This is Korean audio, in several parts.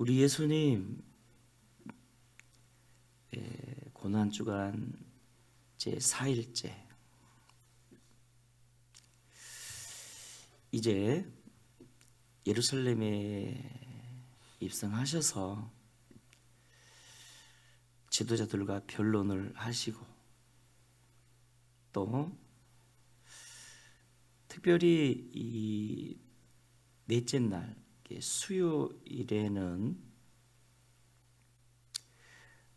우리 예수님 예, 고난 주간 제 4일째. 이제 예루살렘에 입성하셔서 지도자들과 변론을 하시고 또 특별히 이 넷째 날 수요일에는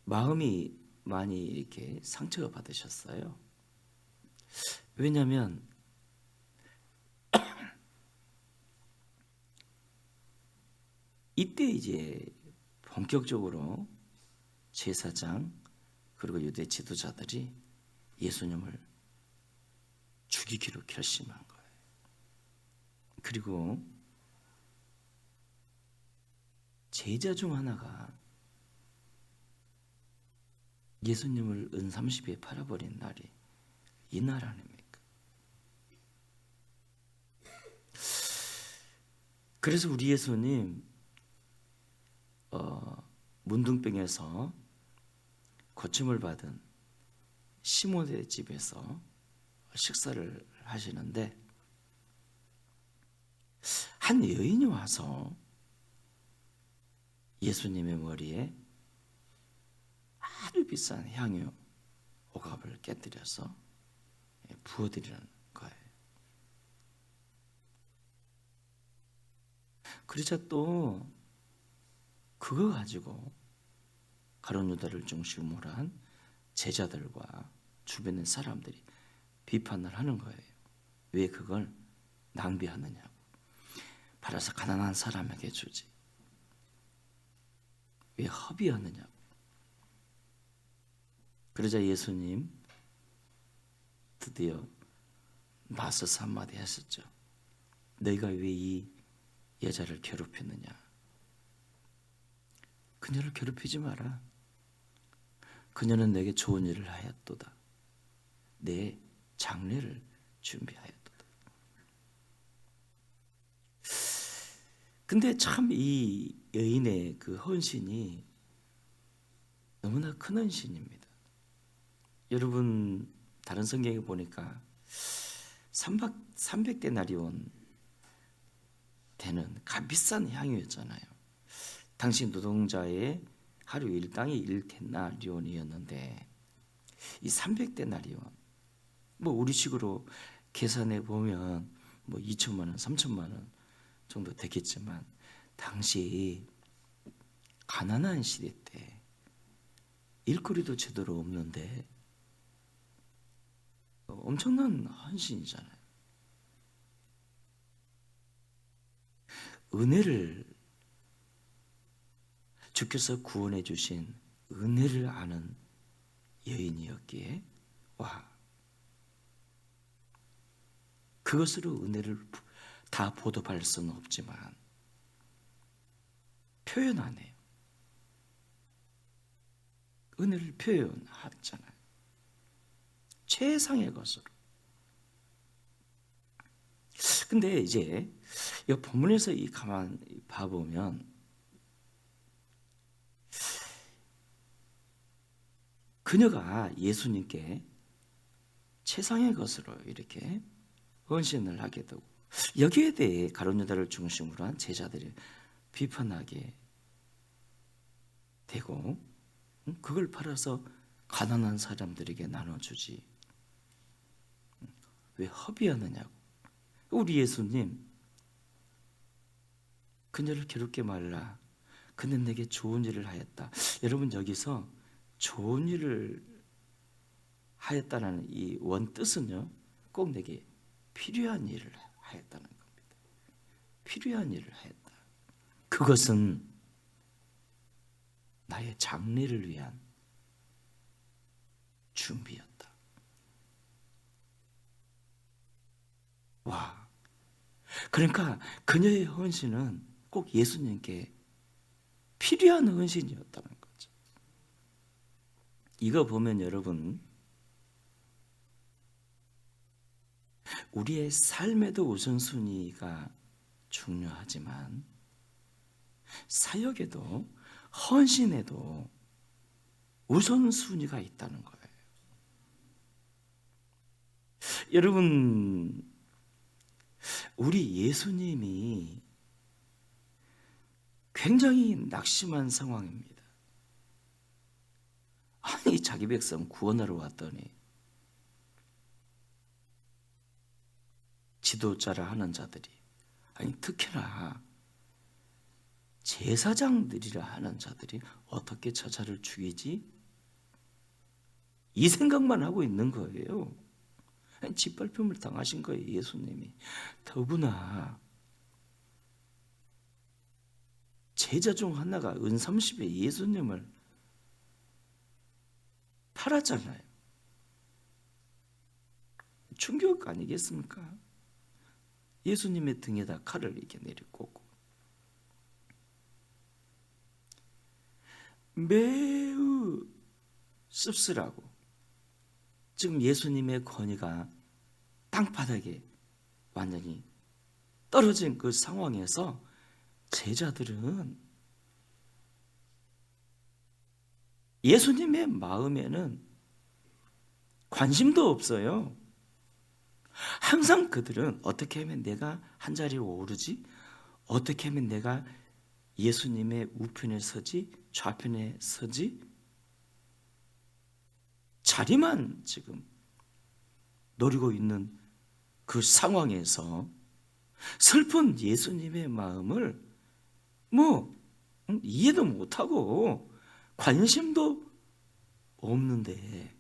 마음이 많이 이렇게 상처가 받으셨어요. 왜냐하면 이때 이제 본격적으로 제사장 그리고 유대 지도자들이 예수님을 죽이기로 결심한 거예요. 그리고 제자 중 하나가 예수님을 은 30에 팔아버린 날이 이날 아닙니까? 그래서 우리 예수님 어, 문둥병에서 고침을 받은 시몬의 집에서 식사를 하시는데 한 여인이 와서 예수님의 머리에 아주 비싼 향유 오갑을 깨뜨려서 부어드리는 거예요. 그러자 또 그거 가지고 가론 유다를 중심으로 한 제자들과 주변의 사람들이 비판을 하는 거예요. 왜 그걸 낭비하느냐고. 팔아서 가난한 사람에게 주지. 왜 허비하느냐고. 그러자 예수님 드디어 맞서서 한마디 하셨죠. 너희가 왜 이 여자를 괴롭혔느냐. 그녀를 괴롭히지 마라. 그녀는 내게 좋은 일을 하였도다. 내 장례를 준비하였도다. 근데 참 이 여인의 그 헌신이 너무나 큰 헌신입니다. 여러분 다른 성경에 보니까 3박 300대 날이 온 되는 값비싼 향유였잖아요. 당시 노동자의 하루 일당이 1데나리온이었는데 이 300대 나리온 뭐 우리식으로 계산해 보면 뭐 2천만 원, 3천만 원 정도 되겠지만 당시 가난한 시대 때 일거리도 제대로 없는데 엄청난 헌신이잖아요. 은혜를 주께서 구원해 주신 은혜를 아는 여인이었기에 와 그것으로 은혜를 다 보답할 수는 없지만 표현하네요. 은혜를 표현하잖아요. 최상의 것으로. 근데 이제 이 본문에서 이 가만 봐보면 그녀가 예수님께 최상의 것으로 이렇게 헌신을 하게 되고 여기에 대해 가론 유다를 중심으로 한 제자들이 비판하게 되고 그걸 팔아서 가난한 사람들에게 나눠주지. 왜 허비하느냐고. 우리 예수님 그녀를 괴롭게 말라. 그는 내게 좋은 일을 하였다. 여러분 여기서 좋은 일을 하였다는 이 원뜻은요 꼭 내게 필요한 일을 하였다는 겁니다. 필요한 일을 하였다 그것은 나의 장래를 위한 준비였다. 와. 그러니까 그녀의 헌신은 꼭 예수님께 필요한 헌신이었다는 거죠. 이거 보면 여러분 우리의 삶에도 우선순위가 중요하지만 사역에도 헌신에도 우선순위가 있다는 거예요. 여러분 우리 예수님이 굉장히 낙심한 상황입니다. 아니 자기 백성 구원하러 왔더니 지도자라 하는 자들이 아니 특히나 제사장들이라 하는 자들이 어떻게 저자를 죽이지? 이 생각만 하고 있는 거예요. 짓밟힘을 당하신 거예요, 예수님이. 더구나 제자 중 하나가 은 30에 예수님을 팔았잖아요. 충격 아니겠습니까? 예수님의 등에다 칼을 이렇게 내리꽂고 매우 씁쓸하고 지금 예수님의 권위가 땅바닥에 완전히 떨어진 그 상황에서 제자들은 예수님의 마음에는 관심도 없어요. 항상 그들은 어떻게 하면 내가 한 자리에 오르지? 어떻게 하면 내가 예수님의 우편에 서지? 좌편에 서지? 자리만 지금 노리고 있는 그 상황에서 슬픈 예수님의 마음을 뭐 음, 이해도 못하고 관심도 없는데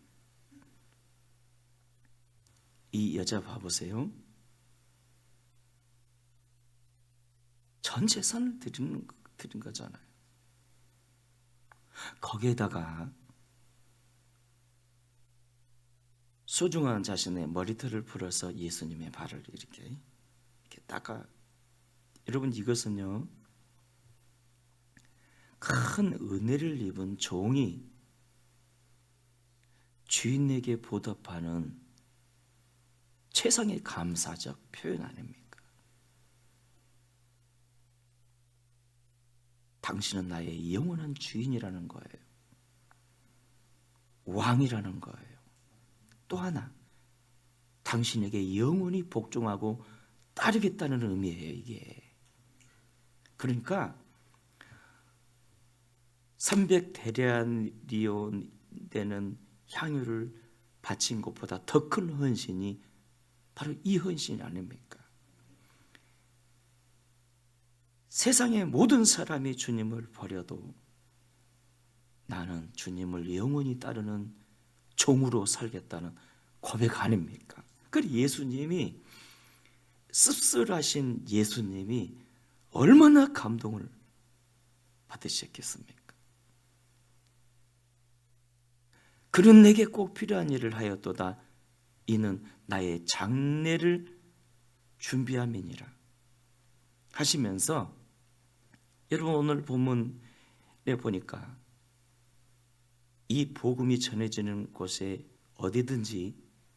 이 여자 봐보세요. 전 재산을 드리는 드린 거잖아요. 거기에다가 소중한 자신의 머리털을 풀어서 예수님의 발을 이렇게 이렇게 닦아. 여러분 이것은요 큰 은혜를 입은 종이 주인에게 보답하는 최상의 감사적 표현 아닙니까? 당신은 나의 영원한 주인이라는 거예요. 왕이라는 거예요. 또 하나, 당신에게 영원히 복종하고 따르겠다는 의미예요, 이게. 그러니까 300 대리온 되는 향유를 바친 것보다 더 큰 헌신이 바로 이 헌신 아닙니까? 세상의 모든 사람이 주님을 버려도 나는 주님을 영원히 따르는 종으로 살겠다는 고백 아닙니까? 그 예수님이 씁쓸하신 예수님이 얼마나 감동을 받으셨겠습니까? 그는 내게 꼭 필요한 일을 하였도다. 이는 나의 장례를 준비함이니라. 하시면서 여러분 오늘 본문에 보니까 이 복음이 전해지는 곳에 어디든지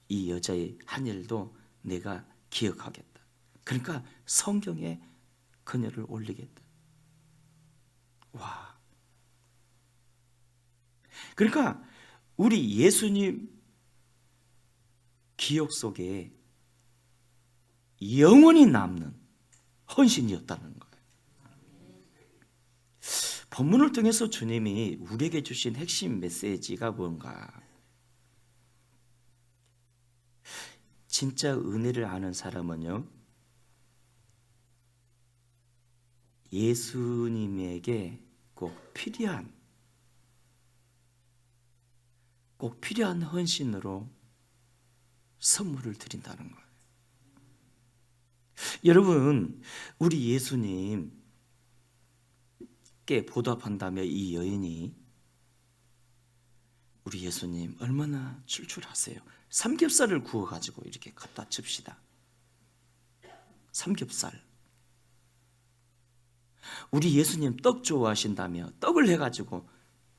이 여자의 한 일도 내가 기억하겠다. 그러니까 성경에 그녀를 올리겠다. 와. 그러니까 우리 예수님 기억 속에 영원히 남는 헌신이었다는 거예요. 본문을 통해서 주님이 우리에게 주신 핵심 메시지가 뭔가? 진짜 은혜를 아는 사람은요, 예수님에게 꼭 필요한 꼭 필요한 헌신으로 선물을 드린다는 거예요. 여러분, 우리 예수님 께 보답한다며 이 여인이 우리 예수님 얼마나 출출하세요. 삼겹살을 구워 가지고 이렇게 갖다 칩시다. 삼겹살. 우리 예수님 떡 좋아하신다며 떡을 해 가지고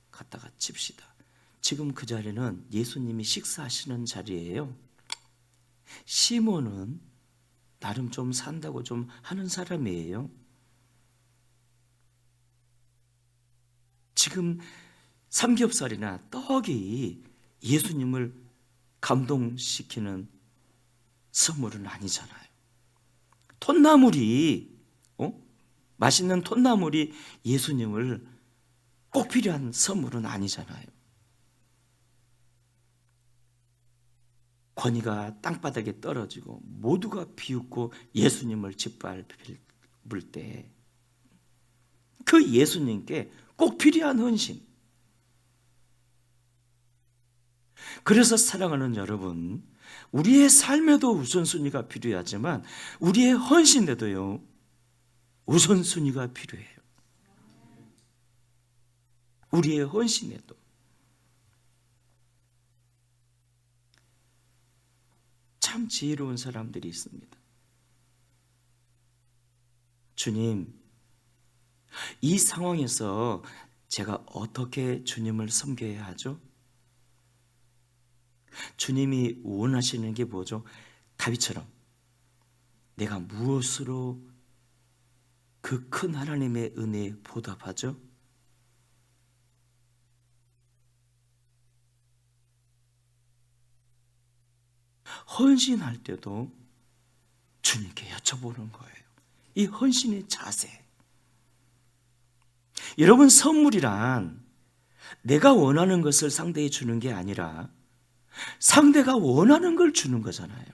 갖다가 칩시다. 지금 그 자리는 예수님이 식사하시는 자리예요. 시몬은 나름 좀 산다고 좀 하는 사람이에요. 지금 삼겹살이나 떡이 예수님을 감동시키는 선물은 아니잖아요. 톳나물이 어? 맛있는 톳나물이 예수님을 꼭 필요한 선물은 아니잖아요. 권위가 땅바닥에 떨어지고 모두가 비웃고 예수님을 짓밟을 때 그 예수님께 꼭 필요한 헌신. 그래서 사랑하는 여러분, 우리의 삶에도 우선순위가 필요하지만 우리의 헌신에도요 우선순위가 필요해요. 우리의 헌신에도 참 지혜로운 사람들이 있습니다. 주님, 이 상황에서 제가 어떻게 주님을 섬겨야 하죠? 주님이 원하시는 게 뭐죠? 다윗처럼 내가 무엇으로 그 큰 하나님의 은혜에 보답하죠? 헌신할 때도 주님께 여쭤보는 거예요. 이 헌신의 자세. 여러분, 선물이란 내가 원하는 것을 상대에 주는 게 아니라 상대가 원하는 걸 주는 거잖아요.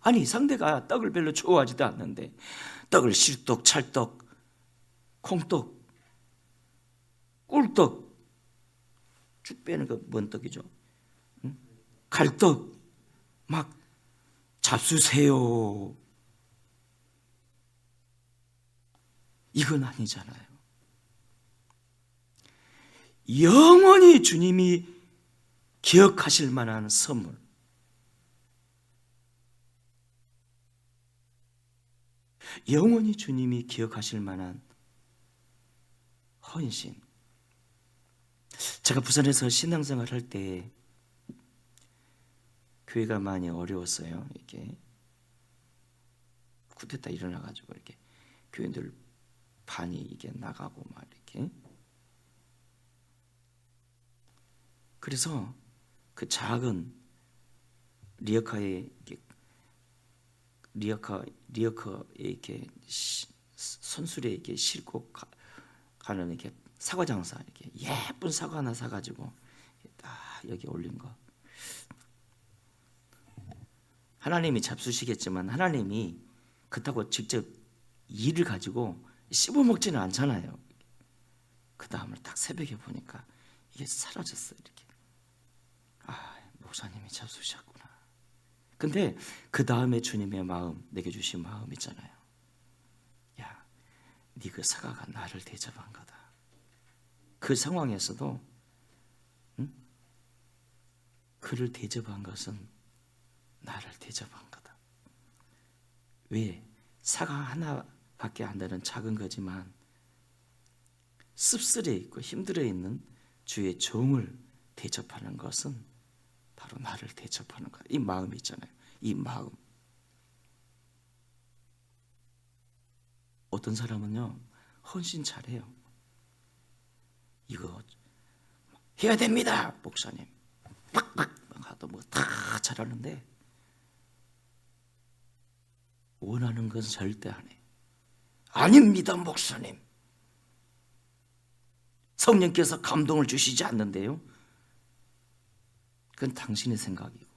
아니, 상대가 떡을 별로 좋아하지도 않는데 떡을 실떡, 찰떡, 콩떡, 꿀떡 쭉 빼는 거 뭔 떡이죠? 응? 갈떡 막 잡수세요. 이건 아니잖아요. 영원히 주님이 기억하실 만한 선물. 영원히 주님이 기억하실 만한 헌신. 제가 부산에서 신앙생활 할 때 교회가 많이 어려웠어요. 이렇게 쿠데타 일어나가지고 이렇게 교인들 반이 이게 나가고 막 이렇게 그래서 그 작은 이렇게 리어카 리어카에 이렇게 시, 선술에 이렇게 싣고 가, 가는 이렇게 사과 장사 이렇게 예쁜 사과 하나 사가지고 딱 여기 올린 거. 하나님이 잡수시겠지만 하나님이 그렇다고 직접 일을 가지고 씹어 먹지는 않잖아요. 그 다음을 딱 새벽에 보니까 이게 사라졌어 이렇게. 아 목사님이 잡수셨구나. 근데 그 다음에 주님의 마음 내게 주신 마음 있잖아요. 야, 네 그 사과가 나를 대접한 거다. 그 상황에서도 응? 그를 대접한 것은 나를 대접한 거다. 왜? 사과 하나 안 되는 작은 거지만 씁쓸해 있고 힘들어 있는 주의 종을 대접하는 것은 바로 나를 대접하는 거야. 이 마음이 있잖아요. 이 마음. 어떤 사람은요, 헌신 잘해요. 이거 해야 됩니다, 목사님. 팍팍 하도 뭐 다 잘하는데 원하는 건 절대 안 해. 아닙니다, 목사님. 성령께서 감동을 주시지 않는데요. 그건 당신의 생각이고.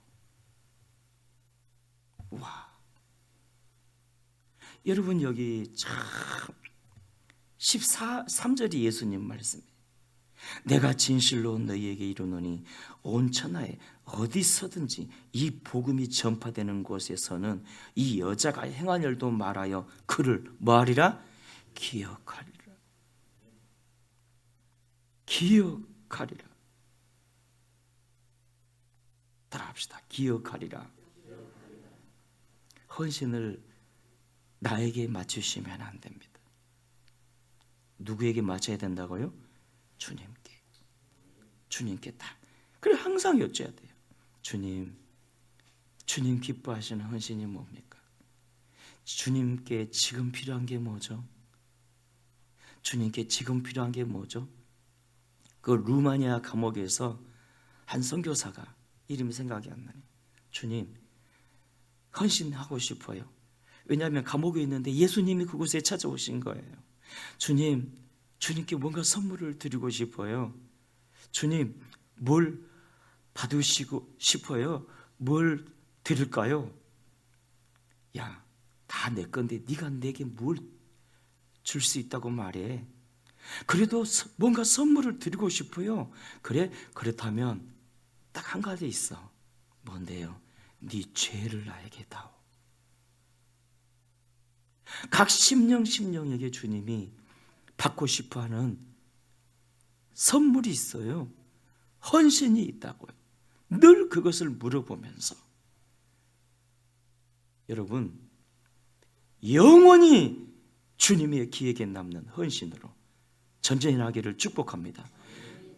와. 여러분 여기 참 14, 3절이 예수님 말씀이에요. 내가 진실로 너희에게 이르노니 온 천하에 어디서든지 이 복음이 전파되는 곳에서는 이 여자가 행한 일도 말하여 그를 뭐하리라? 기억하리라. 기억하리라. 따라합시다. 기억하리라. 헌신을 나에게 맞추시면 안 됩니다. 누구에게 맞춰야 된다고요? 주님께. 주님께 다. 그래 항상 여쭤야 돼요. 주님, 주님 기뻐하시는 헌신이 뭡니까? 주님께 지금 필요한 게 뭐죠? 주님께 지금 필요한 게 뭐죠? 그 루마니아 감옥에서 한 선교사가 이름이 생각이 안 나네. 주님, 헌신하고 싶어요. 왜냐하면 감옥에 있는데 예수님이 그곳에 찾아오신 거예요. 주님, 주님께 뭔가 선물을 드리고 싶어요. 주님, 뭘 받으시고 싶어요? 뭘 드릴까요? 야, 다 내 건데 네가 내게 뭘 줄 수 있다고 말해. 그래도 서- 뭔가 선물을 드리고 싶어요. 그래, 그렇다면 딱 한 가지 있어. 뭔데요? 네 죄를 나에게 다오. 각 심령 심령에게 주님이 받고 싶어 하는 선물이 있어요. 헌신이 있다고요. 늘 그것을 물어보면서 여러분 영원히 주님의 기억에 남는 헌신으로 전쟁하기를 축복합니다.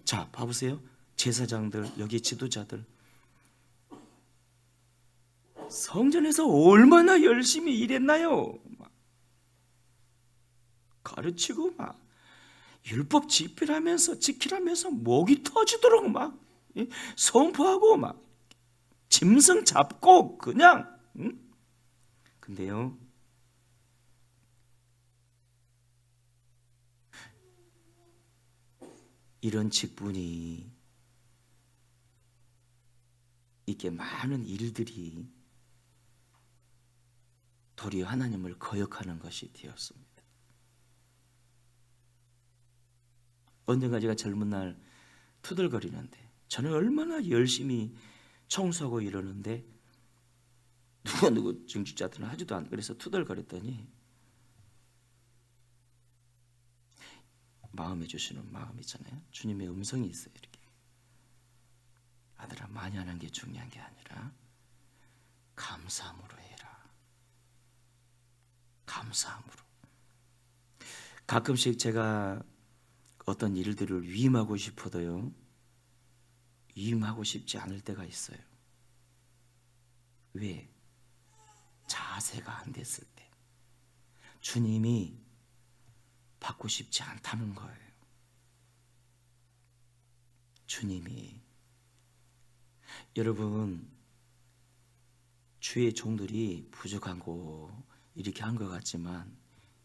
자, 봐보세요. 제사장들, 여기 지도자들 성전에서 얼마나 열심히 일했나요? 막 가르치고 막 율법 집필하면서 지키라면서 목이 터지도록 막 예, 선포하고 막 짐승 잡고 그냥 응? 근데요 이런 직분이 이게 많은 일들이 도리어 하나님을 거역하는 것이 되었습니다. 언젠가 제가 젊은 날 투덜거리는데 저는 얼마나 열심히 청소하고 이러는데 누가 누구 증직자들은 하지도 않고 그래서 투덜거렸더니 마음에 주시는 마음 있잖아요. 주님의 음성이 있어요. 이렇게 아들아 많이 하는 게 중요한 게 아니라 감사함으로 해라. 감사함으로. 가끔씩 제가 어떤 일들을 위임하고 싶어도요. 위임하고 싶지 않을 때가 있어요. 왜? 자세가 안 됐을 때. 주님이 받고 싶지 않다는 거예요. 주님이 여러분 주의 종들이 부족하고 이렇게 한 것 같지만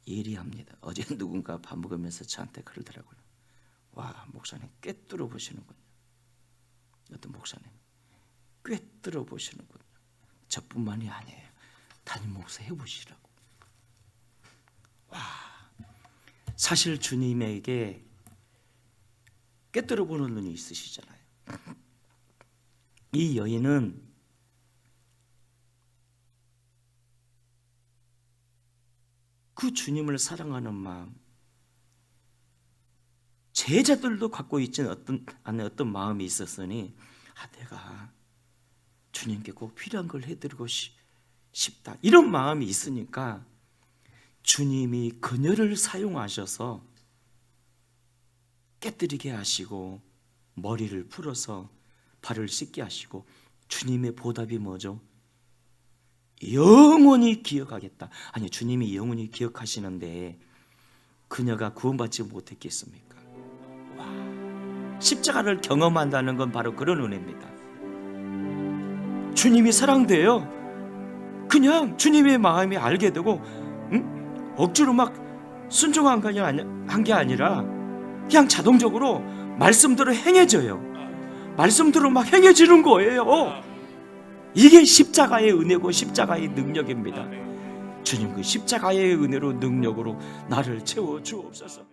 예리합니다. 어제 누군가 밥 먹으면서 저한테 그러더라고요. 와 목사님 꿰뚫어 보시는군요. 어떤 목사님 꿰뚫어 보시는군요. 저뿐만이 아니에요. 담임 목사 해보시라고. 와 사실 주님에게 꿰뚫어 보는 눈이 있으시잖아요. 이 여인은 그 주님을 사랑하는 마음, 제자들도 갖고 있지 어떤 안에 어떤 마음이 있었으니 아 내가 주님께 꼭 필요한 걸 해드리고 싶, 싶다 이런 마음이 있으니까 주님이 그녀를 사용하셔서 깨뜨리게 하시고 머리를 풀어서 발을 씻게 하시고 주님의 보답이 뭐죠? 영원히 기억하겠다. 아니 주님이 영원히 기억하시는데 그녀가 구원받지 못했겠습니까? 와, 십자가를 경험한다는 건 바로 그런 은혜입니다. 주님이 사랑돼요. 그냥 주님의 마음이 알게 되고 응? 억지로 막 순종한 게 아니라 그냥 자동적으로 말씀대로 행해져요. 말씀대로 막 행해지는 거예요. 이게 십자가의 은혜고 십자가의 능력입니다. 주님 그 십자가의 은혜로 능력으로 나를 채워 주옵소서.